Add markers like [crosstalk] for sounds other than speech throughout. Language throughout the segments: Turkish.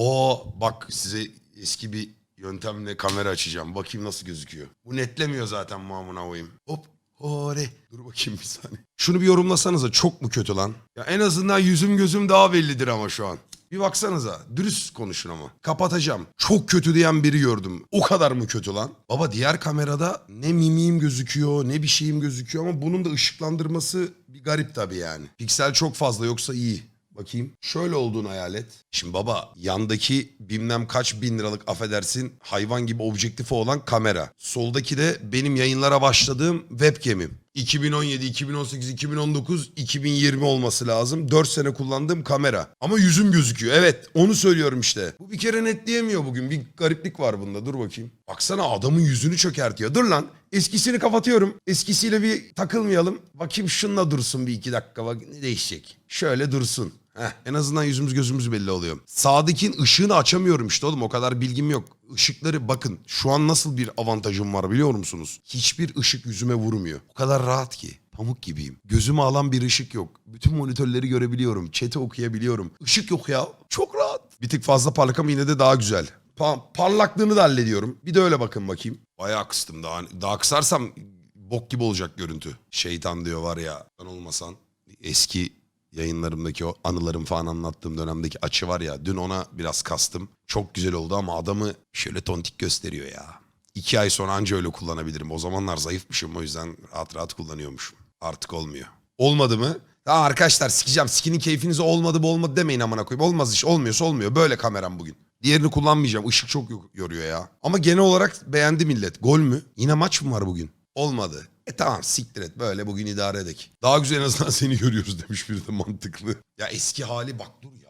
O bak size eski bir yöntemle kamera açacağım. Bakayım nasıl gözüküyor. Bu netlemiyor zaten mamuna koyayım. Hop. Hore. Dur bakayım bir saniye. Şunu bir yorumlasanıza çok mu kötü lan? Ya en azından yüzüm gözüm daha bellidir ama şu an. Bir baksanıza. Dürüst konuşun ama. Kapatacağım. Çok kötü diyen biri gördüm. O kadar mı kötü lan? Baba diğer kamerada ne mimiğim gözüküyor ne bir şeyim gözüküyor ama bunun da ışıklandırması bir garip tabii yani. Piksel çok fazla yoksa iyi. Bakayım. Şöyle olduğunu hayal et. Şimdi baba yandaki bilmem kaç bin liralık affedersin hayvan gibi objektifi olan kamera. Soldaki de benim yayınlara başladığım webcam'im. 2017, 2018, 2019, 2020 olması lazım. 4 sene kullandığım kamera. Ama yüzüm gözüküyor. Evet onu söylüyorum işte. Bu bir kere netleyemiyor bugün. Bir gariplik var bunda. Dur bakayım. Baksana adamın yüzünü çökertiyor. Dur lan. Eskisini kapatıyorum. Eskisiyle bir takılmayalım. Bakayım şununla dursun bir iki dakika. Bak ne değişecek. Şöyle dursun. Heh, en azından yüzümüz gözümüz belli oluyor. Sağdakinin ışığını açamıyorum işte oğlum o kadar bilgim yok. Işıkları bakın şu an nasıl bir avantajım var biliyor musunuz? Hiçbir ışık yüzüme vurmuyor. O kadar rahat ki. Pamuk gibiyim. Gözümü alan bir ışık yok. Bütün monitörleri görebiliyorum. Chat'i okuyabiliyorum. Işık yok ya. Çok rahat. Bir tık fazla parlak ama yine de daha güzel. Pa- parlaklığını da hallediyorum. Bir de öyle bakın bakayım. Bayağı kıstım. Daha, daha kısarsam bok gibi olacak görüntü. Şeytan diyor var ya. Ben olmasan eski yayınlarımdaki o anılarım falan anlattığım dönemdeki açı var ya dün ona biraz kastım. Çok güzel oldu ama adamı şöyle tontik gösteriyor ya. İki ay sonra anca öyle kullanabilirim. O zamanlar zayıfmışım o yüzden rahat rahat kullanıyormuşum. Artık olmuyor. Olmadı mı? Tamam arkadaşlar sikeceğim. Sikinin keyfinize olmadı bu olmadı demeyin amına koyayım. Olmaz iş olmuyorsa olmuyor. Böyle kameram bugün. Diğerini kullanmayacağım. Işık çok yo- yoruyor ya. Ama genel olarak beğendi millet. Gol mü? Yine maç mı var bugün? Olmadı. E tamam siktir et böyle bugün idare edek. Daha güzel en azından seni görüyoruz [laughs] demiş biri de mantıklı. Ya eski hali bak dur ya.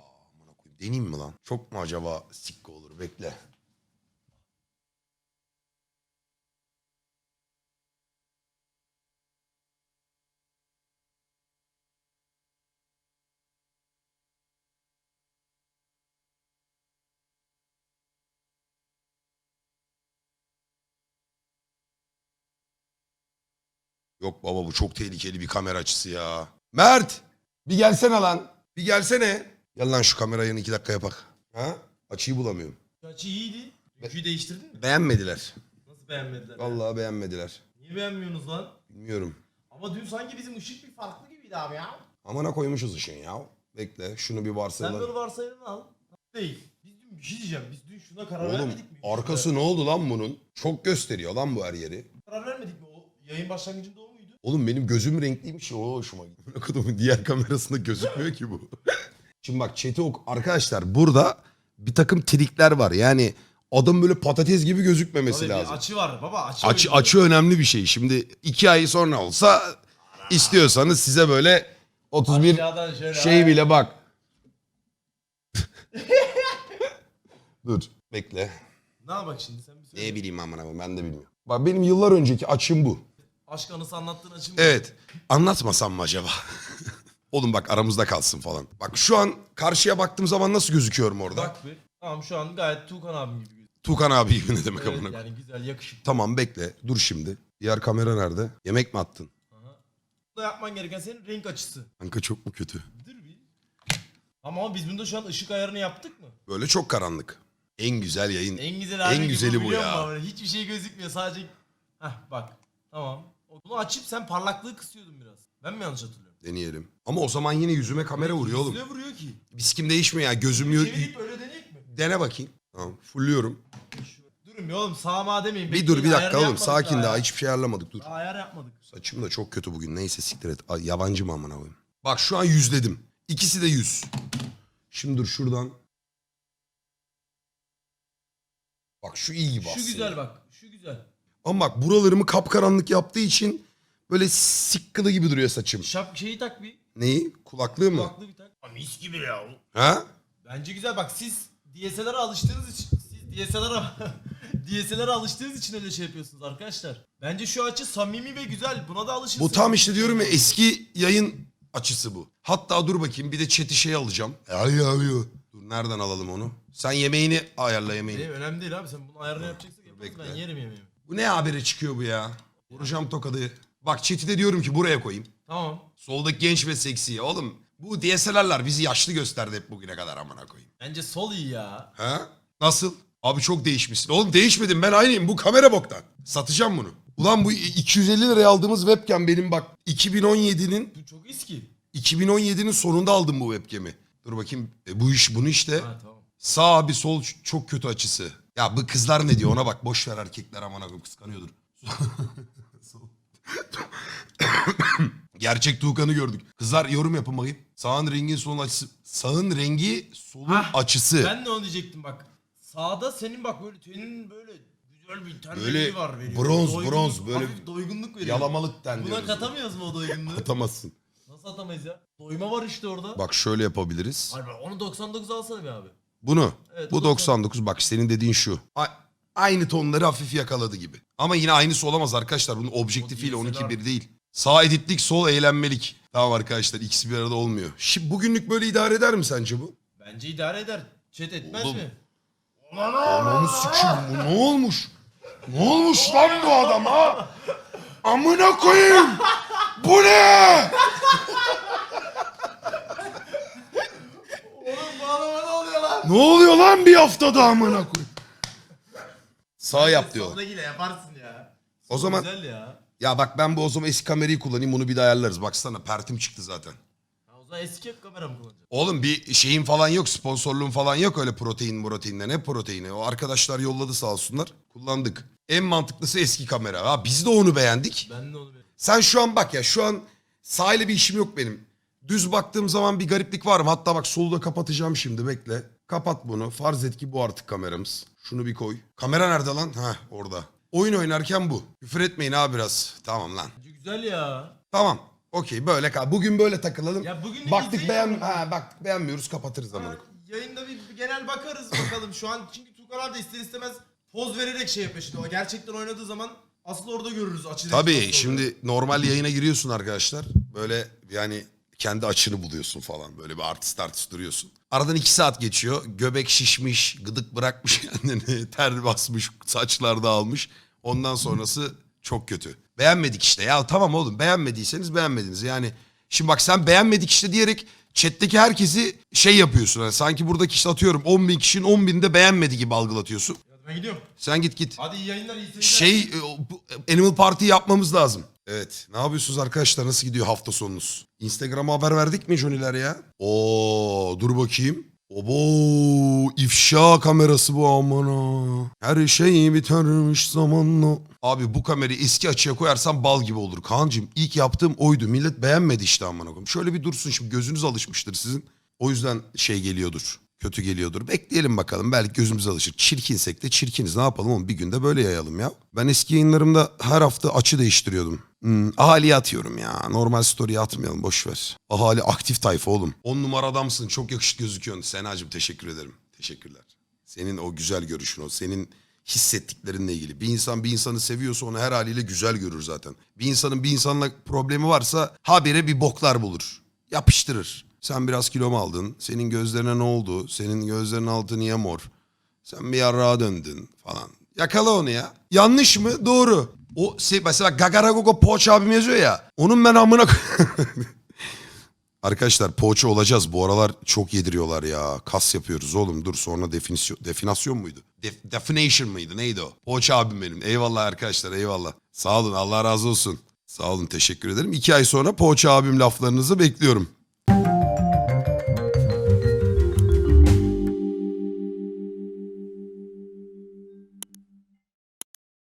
Deneyeyim mi lan? Çok mu acaba sikko olur bekle. Yok baba bu çok tehlikeli bir kamera açısı ya. Mert! Bir gelsene lan. Bir gelsene. Gel lan şu kamerayı iki dakika yapak. Ha? Açıyı bulamıyorum. Açı iyiydi. Yüküyü değiştirdin mi? Beğenmediler. Nasıl beğenmediler? ya? Vallahi beğenmediler. Niye beğenmiyorsunuz lan? Bilmiyorum. Ama dün sanki bizim ışık bir farklı gibiydi abi ya. Amına koymuşuz ışın ya. Bekle şunu bir Sen varsayalım. böyle varsayılını al. Değil. Biz dün bir şey diyeceğim. Biz dün şuna karar Oğlum vermedik mi? arkası ne oldu lan bunun? Çok gösteriyor lan bu her yeri. Karar vermedik mi? O yayın başlangıcında o? Oğlum benim gözüm renkliymiş. O hoşuma gitti. Amına koyduğumun diğer kamerasında gözükmüyor ki bu. [laughs] Şimdi bak chat'i ok. Arkadaşlar burada bir takım trikler var. Yani adam böyle patates gibi gözükmemesi Tabii bir lazım. açı var baba. Açı, Açı, oynuyor. açı önemli bir şey. Şimdi iki ay sonra olsa istiyorsanız size böyle 31 Aşağıdan şöyle. şey ha. bile bak. [laughs] Dur bekle. Ne bak şimdi sen bir söyle. Ne bileyim amına koyayım ben de bilmiyorum. Bak benim yıllar önceki açım bu. Aşk anısı anlattığın açı mı? Evet. Anlatmasam mı acaba? [laughs] Oğlum bak aramızda kalsın falan. Bak şu an karşıya baktığım zaman nasıl gözüküyorum orada? Bak bir. Tamam şu an gayet Tuğkan abim gibi gözüküyor. Tukan abi gibi ne demek Evet, amına koyayım? yani güzel yakışıklı. Tamam bekle. Dur şimdi. Diğer kamera nerede? Yemek mi attın? Burada yapman gereken senin renk açısı. Kanka çok mu kötü? Dur bir. Ama ama biz bunda şu an ışık ayarını yaptık mı? Böyle çok karanlık. En güzel yayın. En güzel En güzeli bu biliyor ya. musun? Hiçbir şey gözükmüyor sadece... Heh bak. Tamam. Bunu açıp sen parlaklığı kısıyordun biraz. Ben mi yanlış hatırlıyorum? Deneyelim. Ama o zaman yine yüzüme kamera vuruyor oğlum. Üstüne vuruyor ki. Biskim değişmiyor ya. Gözüm yö- Çevirip öyle deneyek mi? Dene bakayım. Tamam. Fulluyorum. Durun bir oğlum sağma demeyin. Bir dur bir Bekleyin, dakika ayarını oğlum. yapmadık Sakin daha ya. Hiçbir şey ayarlamadık. Dur. Daha ayar yapmadık. Saçım da çok kötü bugün. Neyse siktir et. Ay, Yabancı mı amına koyayım? Bak şu an yüzledim. İkisi de yüz. Şimdi dur şuradan. Bak şu iyi gibi Şu aslında. güzel bak. Şu güzel. Ama bak buralarımı kapkaranlık yaptığı için böyle sikkılı gibi duruyor saçım. Şap şeyi tak bir. Neyi? Kulaklığı mı? Kulaklığı bir tak. Aa, mis gibi ya. Ha? Bence güzel bak siz DSLR'a alıştığınız için siz DSLR'a [laughs] DSLR'a alıştığınız için öyle şey yapıyorsunuz arkadaşlar. Bence şu açı samimi ve güzel. Buna da alışırsınız. Bu tam işte diyorum ya eski yayın açısı bu. Hatta dur bakayım bir de chat'i şey alacağım. Ay ay Dur nereden alalım onu? Sen yemeğini ayarla yemeğini. Benim önemli değil abi sen bunu ayarını yapacaksak yaparız ben bekle. yerim yemeğimi. Bu ne haberi çıkıyor bu ya? Vuracağım tokadı. Bak chat'i de diyorum ki buraya koyayım. Tamam. Soldaki genç ve seksi. Oğlum Bu DSLR'lar bizi yaşlı gösterdi hep bugüne kadar amına koyayım. Bence sol iyi ya. Ha? Nasıl? Abi çok değişmişsin. Oğlum değişmedim ben aynıyım. Bu kamera boktan. Satacağım bunu. Ulan bu 250 liraya aldığımız webcam benim bak 2017'nin Bu çok eski. 2017'nin sonunda aldım bu webcam'i. Dur bakayım. E, bu iş bunu işte. Ha tamam. Sağ bir sol çok kötü açısı. Ya bu kızlar ne diyor ona bak. Boş ver erkekler aman koyayım kıskanıyordur. [laughs] Gerçek Tuğkan'ı gördük. Kızlar yorum yapın bakayım. Sağın rengin solun açısı. Sağın rengi solun Hah, açısı. Ben de onu diyecektim bak. Sağda senin bak böyle tenin böyle güzel bir ten Böyle rengi var veriyor. bronz, bronz, böyle hafif doygunluk veriyor. Yalamalık den Buna diyoruz. katamıyoruz mu o doygunluğu? Atamazsın. Nasıl atamayız ya? Doyma var işte orada. Bak şöyle yapabiliriz. Harbi onu 99 alsana bir abi. Bunu. Evet, bu bu 99. Bak senin dediğin şu. A- aynı tonları hafif yakaladı gibi. Ama yine aynısı olamaz arkadaşlar. Bunun objektifiyle O 12 DSLR. bir değil. Sağ editlik, sol eğlenmelik. Tamam arkadaşlar ikisi bir arada olmuyor. Şimdi bugünlük böyle idare eder mi sence bu? Bence idare eder. Chat etmez Oğlum. mi? Ananı sikeyim bu ne olmuş? Ne olmuş lan bu adama? Amına koyayım. Bu ne? Oğlum bu adama ne oluyor lan? Bir haftada amına koyayım? Sağ yap diyorlar. Sondakiyle yaparsın ya. O zaman Güzel ya. ya bak ben bu o zaman eski kamerayı kullanayım bunu bir de ayarlarız. Baksana pertim çıktı zaten. Ha, o zaman eski kamera mı kullanacaksın? Oğlum bir şeyin falan yok sponsorluğun falan yok öyle protein proteinle ne proteini. O arkadaşlar yolladı sağ olsunlar kullandık. En mantıklısı eski kamera. Ha, biz de onu beğendik. Ben de onu bir... Sen şu an bak ya şu an sahile bir işim yok benim. Düz baktığım zaman bir gariplik var mı? Hatta bak solu da kapatacağım şimdi bekle. Kapat bunu. Farz et ki bu artık kameramız. Şunu bir koy. Kamera nerede lan? Ha orada. Oyun oynarken bu. Küfür etmeyin abi biraz. Tamam lan. Güzel ya. Tamam. Okey böyle kal. Bugün böyle takılalım. Ya bugün de Baktık beğen bunu. ha baktık beğenmiyoruz kapatırız Ha, zamanı. yayında bir bir genel bakarız bakalım. Şu an çünkü Tukan abi de ister istemez poz vererek şey yapıyor şimdi. O gerçekten oynadığı zaman asıl orada görürüz açıdan. Tabii şimdi normal yayına giriyorsun arkadaşlar. Böyle yani kendi açını buluyorsun falan. Böyle bir artist artist duruyorsun. Aradan iki saat geçiyor. Göbek şişmiş, gıdık bırakmış [laughs] kendini. Ter basmış, saçlar dağılmış. Ondan sonrası çok kötü. Beğenmedik işte. Ya tamam oğlum beğenmediyseniz beğenmediniz. Yani şimdi bak sen beğenmedik işte diyerek chat'teki herkesi şey yapıyorsun. Yani sanki buradaki işte atıyorum 10 bin kişinin 10 binde beğenmedi gibi algılatıyorsun. Ben gidiyorum. Sen git git. Hadi iyi yayınlar iyi seyirler. Şey e, bu Animal Party yapmamız lazım. Evet. Ne yapıyorsunuz arkadaşlar? Nasıl gidiyor hafta sonunuz? Instagram'a haber verdik mi Joniler ya? Oo dur bakayım. Obo ifşa kamerası bu amına. Her şey bitermiş zamanla. Abi bu kamerayı eski açıya koyarsam bal gibi olur. Kaan'cığım ilk yaptığım oydu. Millet beğenmedi işte amına koyayım. Şöyle bir dursun şimdi gözünüz alışmıştır sizin. O yüzden şey geliyordur. Kötü geliyordur. Bekleyelim bakalım. Belki gözümüz alışır. Çirkinsek de çirkiniz. Ne yapalım oğlum? Bir günde böyle yayalım ya. Ben eski yayınlarımda her hafta açı değiştiriyordum. Hmm, ahaliye atıyorum ya. Normal story atmayalım. Boş ver. Ahali aktif tayfa oğlum. On numara adamsın. Çok yakışıklı gözüküyorsun. Senacığım teşekkür ederim. Teşekkürler. Senin o güzel görüşün o. Senin hissettiklerinle ilgili. Bir insan bir insanı seviyorsa onu her haliyle güzel görür zaten. Bir insanın bir insanla problemi varsa habire bir boklar bulur. Yapıştırır. Sen biraz kilo mu aldın? Senin gözlerine ne oldu? Senin gözlerinin altı niye mor? Sen bir yarrağa döndün falan. Yakala onu ya. Yanlış mı? Doğru. O se- mesela Gagaragogo Poğaça abim yazıyor ya. Onun ben amına [laughs] Arkadaşlar poğaça olacağız. Bu aralar çok yediriyorlar ya. Kas yapıyoruz oğlum. Dur sonra definisyon, definasyon muydu? Def- definition mıydı? Neydi o? Poğaça abim benim. Eyvallah arkadaşlar eyvallah. Sağ olun Allah razı olsun. Sağ olun teşekkür ederim. İki ay sonra poğaça abim laflarınızı bekliyorum.